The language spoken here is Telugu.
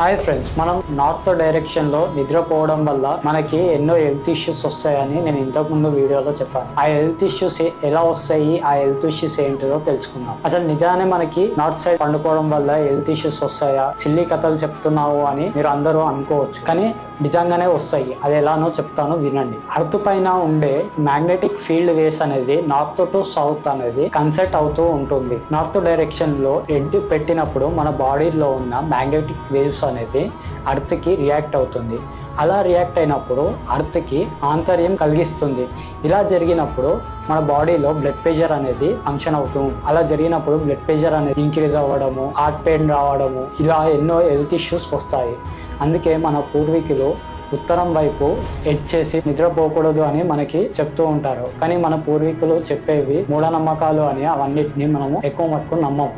హాయ్ ఫ్రెండ్స్ మనం నార్త్ డైరెక్షన్లో నిద్రపోవడం వల్ల మనకి ఎన్నో హెల్త్ ఇష్యూస్ వస్తాయని నేను ఇంతకు ముందు వీడియోలో చెప్పాను. ఆ హెల్త్ ఇష్యూస్ ఎలా వస్తాయి ఆ హెల్త్ ఇష్యూస్ ఏంటిదో తెలుసుకుందాం. అసలు నిజానే మనకి నార్త్ సైడ్ పండుకోవడం వల్ల హెల్త్ ఇష్యూస్ వస్తాయా? సిల్లీ కథలు చెప్తున్నావు అని మీరు అందరూ అనుకోవచ్చు. కానీ నిజంగానే వస్తాయి. అది ఎలానో చెప్తాను వినండి. అర్త్ పైన ఉండే మ్యాగ్నెటిక్ ఫీల్డ్ వేస్ అనేది నార్త్ టు సౌత్ అనేది కన్సెప్ట్ అవుతూ ఉంటుంది. నార్త్ డైరెక్షన్లో ఎడ్ పెట్టినప్పుడు మన బాడీలో ఉన్న మ్యాగ్నెటిక్ వేవ్స్ అనేది అర్త్కి రియాక్ట్ అవుతుంది. అలా రియాక్ట్ అయినప్పుడు అర్త్కి ఆంతర్యం కలిగిస్తుంది. ఇలా జరిగినప్పుడు మన బాడీలో బ్లడ్ ప్రెషర్ అనేది ఫంక్షన్ అవుతుంది అలా జరిగినప్పుడు బ్లడ్ ప్రెషర్ అనేది ఇంక్రీజ్ అవ్వడము హార్ట్ పెయిన్ రావడము ఇలా ఎన్నో హెల్త్ ఇష్యూస్ వస్తాయి. అందుకే మన పూర్వీకులు ఉత్తరం వైపు ఎడ్ చేసి నిద్రపోకూడదు అని మనకి చెప్తూ ఉంటారు. కానీ మన పూర్వీకులు చెప్పేవి మూఢనమ్మకాలు అని అవన్నిటిని మనము ఎక్కువ మట్టుకు నమ్మము.